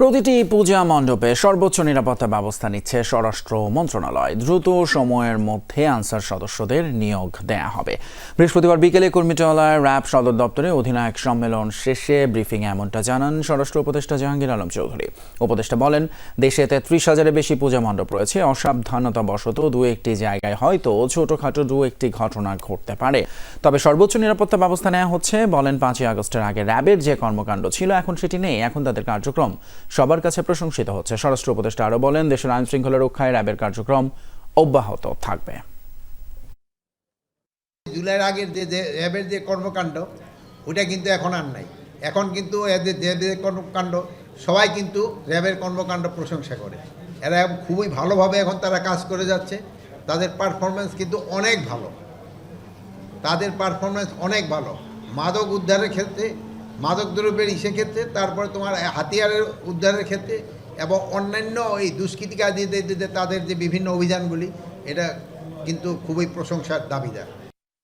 প্রতিটি পূজা মণ্ডপে সর্বোচ্চ নিরাপত্তা ব্যবস্থা নিচ্ছে স্বরাষ্ট্র মন্ত্রণালয়। দ্রুত সময়ের মধ্যে আনসার সদস্যদের নিয়োগ দেয়া হবে। বৃহস্পতিবার বিকেলে কর্মীটলায় র্যাব সদর দপ্তরে অধিনায়ক সম্মেলন শেষে ব্রিফিং এমনটা জানান স্বরাষ্ট্র উপদেষ্টা জাহাঙ্গীর আলম চৌধুরী। উপদেষ্টা বলেন, দেশে তেত্রিশ হাজারের বেশি পূজা মণ্ডপ রয়েছে। অসাবধানতা বশত দু একটি জায়গায় হয়তো ছোটখাটো দু একটি ঘটনা ঘটতে পারে। তবে সর্বোচ্চ নিরাপত্তা ব্যবস্থা নেওয়া হচ্ছে, বলেন পাঁচই আগস্টের আগে র্যাবের যে কর্মকাণ্ড ছিল, এখন সেটি নেই। এখন তাদের কার্যক্রম সবার কাছে প্রশংসিত হচ্ছে। স্বরাষ্ট্র উপদেষ্টা আরও বলেন, দেশের আইন শৃঙ্খলা রক্ষায় র্যাবের কার্যক্রম অব্যাহত থাকবে। জুলাইয়ের আগের যে র্যাবের যে কর্মকাণ্ড, ওটা কিন্তু এখন আর নাই। এখন কিন্তু এদের র্যাবের কর্মকাণ্ড, সবাই কিন্তু র্যাবের কর্মকাণ্ড প্রশংসা করে। এরা খুবই ভালোভাবে এখন তারা কাজ করে যাচ্ছে। তাদের পারফরমেন্স কিন্তু অনেক ভালো। তাদের পারফরমেন্স অনেক ভালো। মাদক উদ্ধারের ক্ষেত্রে মাদক দ্রব্যের ইসে ক্ষেত্রে, তারপরে তোমার হাতিয়ারের উদ্ধারের ক্ষেত্রে এবং অন্যান্য এই দিতে তাদের যে বিভিন্ন অভিযানগুলি, এটা কিন্তু খুবই প্রশংসার দাবিদার।